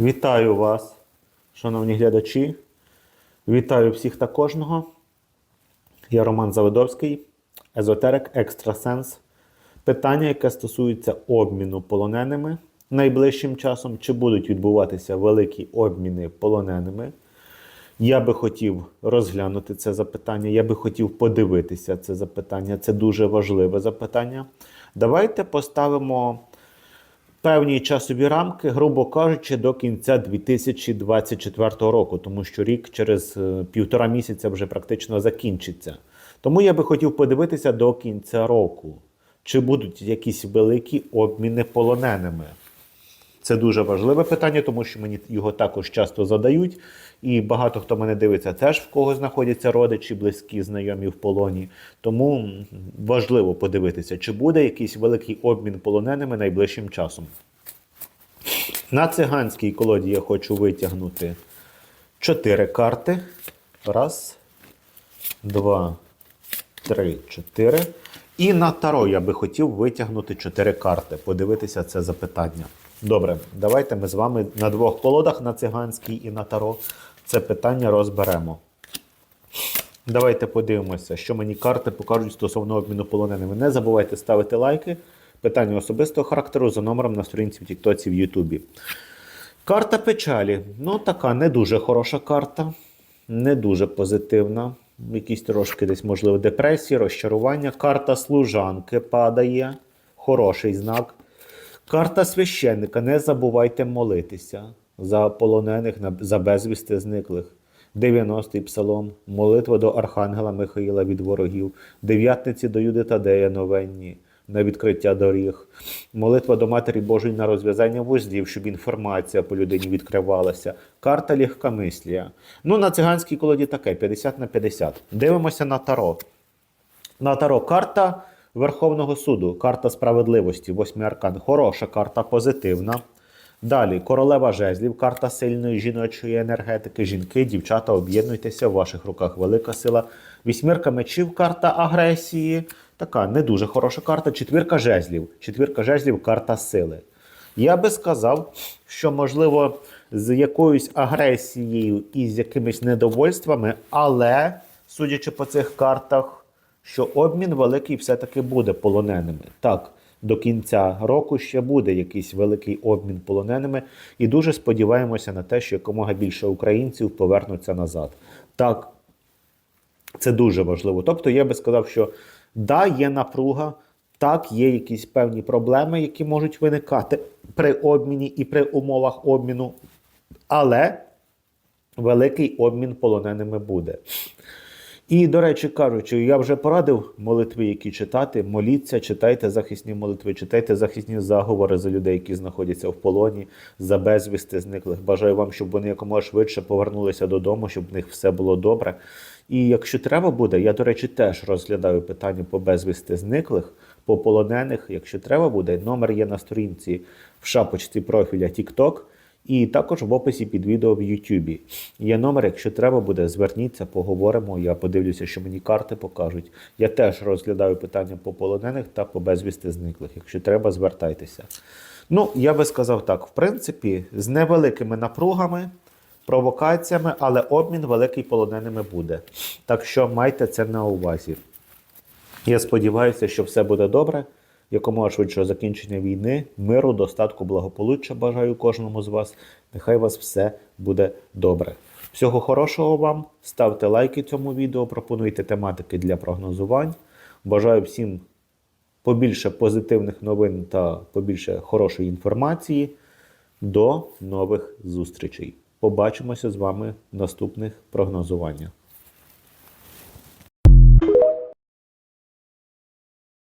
Вітаю вас, шановні глядачі. Вітаю всіх та кожного. Я Роман Заводовський, езотерик, екстрасенс. Питання, яке стосується обміну полоненими найближчим часом, чи будуть відбуватися великі обміни полоненими. Я би хотів розглянути це запитання, я би хотів подивитися це запитання. Це дуже важливе запитання. Давайте поставимо певні часові рамки, грубо кажучи, до кінця 2024 року, тому що рік через е, півтора місяця вже практично закінчиться. Тому я би хотів подивитися до кінця року, чи будуть якісь великі обміни полоненими. Це дуже важливе питання, тому що мені його також часто задають. І багато хто мене дивиться, теж в кого знаходяться родичі, близькі, знайомі в полоні. Тому важливо подивитися, чи буде якийсь великий обмін полоненими найближчим часом. На циганській колоді я хочу витягнути чотири карти. Раз, два, три, чотири. І на таро я би хотів витягнути чотири карти, подивитися це запитання. Добре, давайте ми з вами на двох колодах, на циганській і на таро, це питання розберемо. Давайте подивимося, що мені карти покажуть стосовно обміну полоненими. Не забувайте ставити лайки. Питання особистого характеру за номером на сторінці в Тіктоці в Ютубі. Карта печалі. Ну, така не дуже хороша карта, не дуже позитивна. Якісь трошки десь, можливо, депресії, розчарування. Карта служанки падає. Хороший знак. Карта священника. Не забувайте молитися за полонених, за безвісти зниклих. 90-й псалом, молитва до Архангела Михаїла від ворогів, дев'ятниці до Юди Тадея новенні на відкриття доріг, молитва до Матері Божої на розв'язання вузлів, щоб інформація по людині відкривалася. Карта легкомислія. Ну, на циганській колоді таке 50 на 50. Дивимося на таро. На таро карта Верховного суду, карта справедливості, восьмий аркан. Хороша карта, позитивна. Далі королева жезлів, карта сильної жіночої енергетики. Жінки, дівчата, об'єднуйтеся, в ваших руках велика сила. Вісьмірка мечів, карта агресії. Така не дуже хороша карта. Четвірка жезлів. Четвірка жезлів, карта сили. Я би сказав, що можливо з якоюсь агресією і з якимись недовольствами, але судячи по цих картах, що обмін великий все-таки буде полоненими. Так, до кінця року ще буде якийсь великий обмін полоненими, і дуже сподіваємося на те, що якомога більше українців повернуться назад. Так, це дуже важливо. Тобто, я би сказав, що да, є напруга, так, є якісь певні проблеми, які можуть виникати при обміні і при умовах обміну, але великий обмін полоненими буде. І, до речі, кажучи, я вже порадив молитви, які читати. Моліться, читайте захисні молитви, читайте захисні заговори за людей, які знаходяться в полоні, за безвісти зниклих. Бажаю вам, щоб вони якомога швидше повернулися додому, щоб в них все було добре. І якщо треба буде, я, до речі, теж розглядаю питання по безвісти зниклих, по полонених. Якщо треба буде, номер є на сторінці в шапочці профіля TikTok. І також в описі під відео в Ютубі. Є номер, якщо треба буде, зверніться, поговоримо. Я подивлюся, що мені карти покажуть. Я теж розглядаю питання по полонених та по безвісти зниклих. Якщо треба, звертайтеся. Ну, я би сказав так: в принципі, з невеликими напругами, провокаціями, але обмін великий полоненими буде. Так що майте це на увазі. Я сподіваюся, що все буде добре. Якомога швидшого закінчення війни, миру, достатку, благополуччя бажаю кожному з вас. Нехай у вас все буде добре. Всього хорошого вам. Ставте лайки цьому відео, пропонуйте тематики для прогнозувань. Бажаю всім побільше позитивних новин та побільше хорошої інформації. До нових зустрічей. Побачимося з вами в наступних прогнозуваннях.